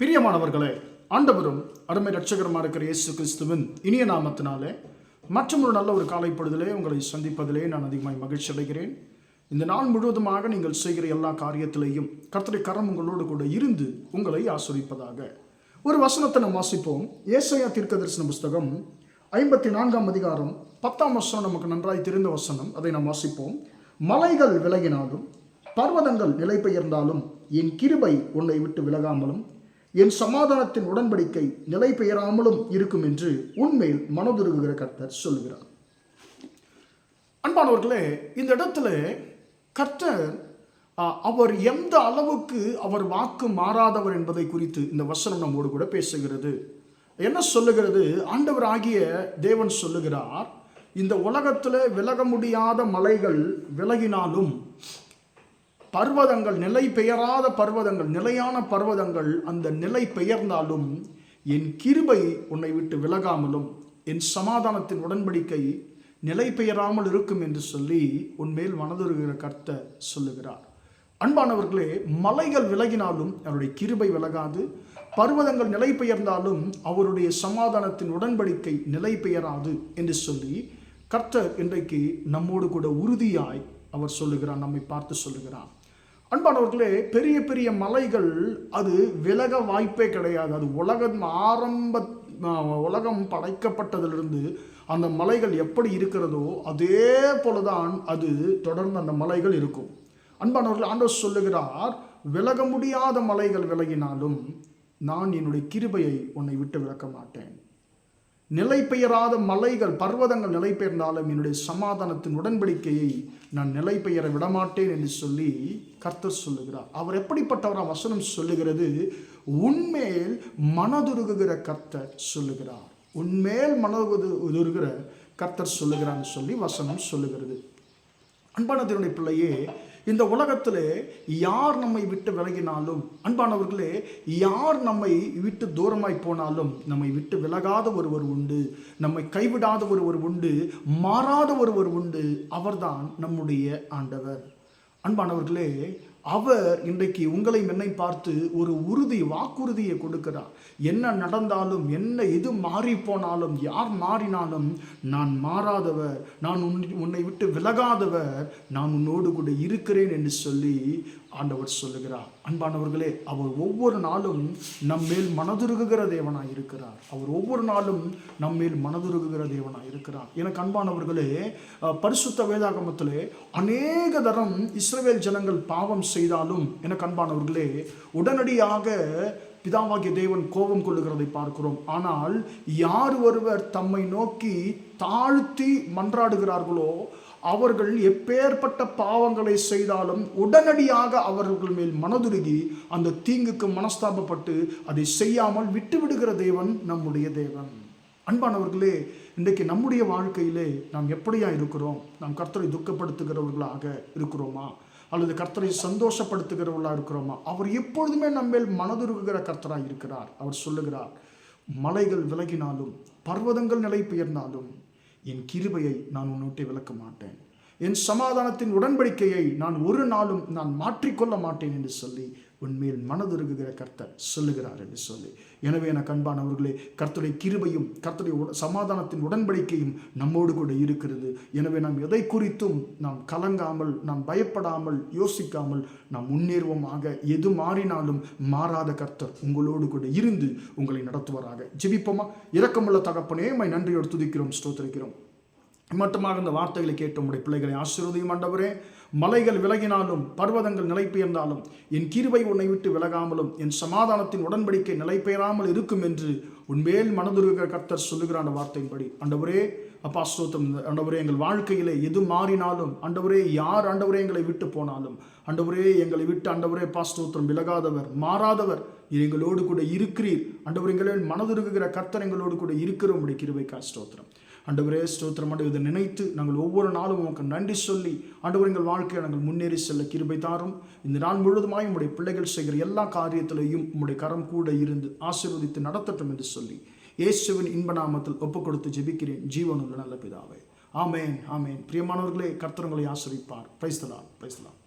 பிரியமானவர்களே ஆண்டவரும் அருமை ரட்சகரமாக இருக்கிற இயேசு கிறிஸ்துவின் இனிய நாமத்தினாலே மற்றும் ஒரு நல்ல ஒரு காலைப்படுதலே உங்களை சந்திப்பதிலே நான் அதிகமாக மகிழ்ச்சி அடைகிறேன். இந்த நாள் முழுவதுமாக நீங்கள் செய்கிற எல்லா காரியத்திலேயும் கர்த்தரை கரம் உங்களோடு கூட இருந்து உங்களை ஆசிரிப்பதாக. ஒரு வசனத்தை நாம் வாசிப்போம். ஏசையா தீர்க்கதரிசன புஸ்தகம் ஐம்பத்தி நான்காம் அதிகாரம் பத்தாம் வசனம் நமக்கு நன்றாய் தெரிந்த வசனம். அதை நாம் வாசிப்போம். மலைகள் விலகினாலும் பர்வதங்கள் நிலை பெயர்ந்தாலும் என் கிருபை உன்னை விட்டு விலகாமலும் என் சமாதானத்தின் உடன்படிக்கை நிலை பெயராமலும் இருக்கும் என்று உண்மையில் மனதுருகுகிற கர்த்தர் சொல்கிறார் அன்பானவர்களே இந்த இடத்துல கர்த்தர் அவர் எந்த அளவுக்கு அவர் வாக்கு மாறாதவர் என்பதை குறித்து இந்த வசனம் நம்மோடு கூட பேசுகிறது. என்ன சொல்லுகிறது? ஆண்டவர் ஆகிய தேவன் சொல்லுகிறார் இந்த உலகத்தில் விலக முடியாத மலைகள் விலகினாலும் பர்வதங்கள் நிலை பெயராத பர்வதங்கள் நிலையான பர்வதங்கள் அந்த நிலை பெயர்ந்தாலும் என் கிருபை உன்னை விட்டு விலகாமலும் என் சமாதானத்தின் உடன்படிக்கை நிலை பெயராமல் இருக்கும் என்று சொல்லி உன்மேல் மனதுருகிற கர்த்தர் சொல்லுகிறார். அன்பானவர்களே மலைகள் விலகினாலும் அவருடைய கிருபை விலகாது. பர்வதங்கள் நிலை பெயர்ந்தாலும் அவருடைய சமாதானத்தின் உடன்படிக்கை நிலை பெயராது என்று சொல்லி கர்த்தர் இன்றைக்கு நம்மோடு கூட உறுதியாய் அவர் சொல்லுகிறார் நம்மை பார்த்து சொல்லுகிறார். அன்பானவர்களே பெரிய பெரிய மலைகள் அது விலக வாய்ப்பே கிடையாது. அது உலகம் ஆரம்ப உலகம் படைக்கப்பட்டதிலிருந்து அந்த மலைகள் எப்படி இருக்கிறதோ அதே போலதான் அது தொடர்ந்து அந்த மலைகள் இருக்கும். அன்பானவர்கள் ஆண்டவர் சொல்லுகிறார் விலக முடியாத மலைகள் விலகினாலும் நான் என்னுடைய கிருபையை உன்னை விட்டு விலக்க மாட்டேன். நிலை பெயராத மலைகள் பர்வதங்கள் நிலை பெயர்ந்தாலும் என்னுடைய சமாதானத்தின் உடன்படிக்கையை நான் நிலை பெயர விடமாட்டேன் என்று சொல்லி கர்த்தர் சொல்லுகிறார். அவர் எப்படிப்பட்டவராக வசனம் சொல்லுகிறது? உன்மேல் மனதுருகுகிற கர்த்தர் சொல்லுகிறார். உன்மேல் மனதுருகிற கர்த்தர் சொல்லுகிறான்னு சொல்லி வசனம் சொல்லுகிறது. அன்பானதனுடைய பிள்ளையே இந்த உலகத்தில் யார் நம்மை விட்டு விலகினாலும் அன்பானவர்களே யார் நம்மை விட்டு தூரமாய் போனாலும் நம்மை விட்டு விலகாத ஒருவர் உண்டு நம்மை கைவிடாத ஒருவர் உண்டு மாறாத ஒருவர் உண்டு அவர்தான் நம்முடைய ஆண்டவர். அன்பானவர்களே அவர் இன்றைக்கு உங்களை என்னை பார்த்து ஒரு உறுதி வாக்குறுதியை கொடுக்கிறார். என்ன நடந்தாலும் என்ன எது மாறி போனாலும் யார் மாறினாலும் நான் மாறாதவர் நான் உன் உன்னை விட்டு விலகாதவர் நான் உன்னோடு கூட இருக்கிறேன் என்று சொல்லி ஆண்டவர் சொல்லுகிறார். அன்பானவர்களே அவர் ஒவ்வொரு நாளும் நம்மேல் மனதுருகுகிற தேவனாய் இருக்கிறார். அவர் ஒவ்வொரு நாளும் நம்மேல் மனதுருகுகிற தேவனாய் இருக்கிறார். எனக்கு அன்பானவர்களே பரிசுத்த வேதாகமத்திலே அநேக தரம் இஸ்ரவேல் ஜனங்கள் பாவம் செய்தாலும் எனக்கு அன்பானவர்களே உடனடியாக பிதாவாகிய தேவன் கோபம் கொள்ளுகிறதை பார்க்கிறோம். ஆனால் யார் ஒருவர் தம்மை நோக்கி தாழ்த்தி மன்றாடுகிறார்களோ அவர்கள் எப்பேற்பட்ட பாவங்களை செய்தாலும் உடனடியாக அவர்கள் மேல் மனதுருகி அந்த தீங்குக்கு மனஸ்தாபப்பட்டு அதை செய்யாமல் விட்டுவிடுகிற தேவன் நம்முடைய தேவன். அன்பானவர்களே இன்றைக்கு நம்முடைய வாழ்க்கையிலே நாம் எப்படியா இருக்கிறோம்? நாம் கர்த்தரை துக்கப்படுத்துகிறவர்களாக இருக்கிறோமா? அல்லது கர்த்தரை சந்தோஷப்படுத்துகிறவர்களாக இருக்கிறோமா? அவர் எப்பொழுதுமே நம்மேல் மனதுருகுகிற கர்த்தராக இருக்கிறார். அவர் சொல்லுகிறார் மலைகள் விலகினாலும் பர்வதங்கள் நிலை பெயர்ந்தாலும் என் கிருபையை நான் உன்னை விளக்க விலக்க மாட்டேன். என் சமாதானத்தின் உடன்படிக்கையை நான் ஒரு நாளும் நான் மாற்றிக்கொள்ள மாட்டேன் என்று சொல்லி உன்மேல் மனதுருகுகிற கர்த்தர் சொல்லுகிறார் என்று சொல்லி. எனவே என கண்பானவர்களே கர்த்தருடைய கிருபையும் கர்த்தருடைய உட- சமாதானத்தின் உடன்படிக்கையும் நம்மோடு கூட இருக்கிறது. எனவே நாம் எதை குறித்தும் நாம் கலங்காமல் நாம் பயப்படாமல் யோசிக்காமல் நாம் முன்னேறுவோமாக. எது மாறினாலும் மாறாத கர்த்தர் உங்களோடு கூட இருந்து உங்களை நடத்துவாராக. ஜெபிப்போமா? இரக்கமுள்ள தகப்பனே மை நன்றியோடு துதிக்கிறோம் ஸ்தோத்திரிக்கிறோம். மட்டுமாக இந்த வார்த்தைகளை கேட்டு உடைய பிள்ளைகளை ஆசீர்வதியும் ஆண்டவரே. மலைகள் விலகினாலும் பர்வதங்கள் நிலைபெயர்ந்தாலும் என் கிருபை உன்னை விட்டு விலகாமலும் என் சமாதானத்தின் உடன்படிக்கை நிலைபெயராமல் இருக்கும் என்று உன்மேல் மனதுருகிற கர்த்தர் சொல்லுகிற அந்த வார்த்தையின்படி. அண்டவரே அப்பா ஸ்தோத்திரம். ஆண்டவரே எங்கள் வாழ்க்கையிலே எது மாறினாலும் ஆண்டவரே யார் ஆண்டவரே எங்களை விட்டு போனாலும் ஆண்டவரே எங்களை விட்டு ஆண்டவரே பாஸ்தோத்திரம் விலகாதவர் மாறாதவர் எங்களோடு கூட இருக்கிறீர். ஆண்டவர் எங்களின் மனதுருகுகிற கர்த்தர் எங்களோடு கூட இருக்கிறோம் உடைய கிருபைக்கா ஸ்தோத்திரம். ஆண்டவரே ஸ்தோத்திரம். ஆண்டு இதை நினைத்து நாங்கள் ஒவ்வொரு நாளும் உமக்கு நன்றி சொல்லி ஆண்டவர் எங்கள் வாழ்க்கையை நாங்கள் முன்னேறி செல்ல கிருபை தாரும். இந்த நாள் முழுவதுமாய் உம்முடைய பிள்ளைகள் செய்கிற எல்லா காரியத்திலையும் உம்முடைய கரம் கூட இருந்து ஆசீர்வதித்து நடத்தட்டும் என்று சொல்லி இயேசுவின் இன்ப நாமத்தில் ஒப்புக் கொடுத்து ஜெபிக்கிறேன். ஜீவனுள்ள நல்ல பிதாவை. ஆமேன் ஆமேன். பிரியமானவர்களே கர்த்தரங்களை ஆசிரிப்பார். பிரைஸ்தலாம் பிரைஸ்தலாம்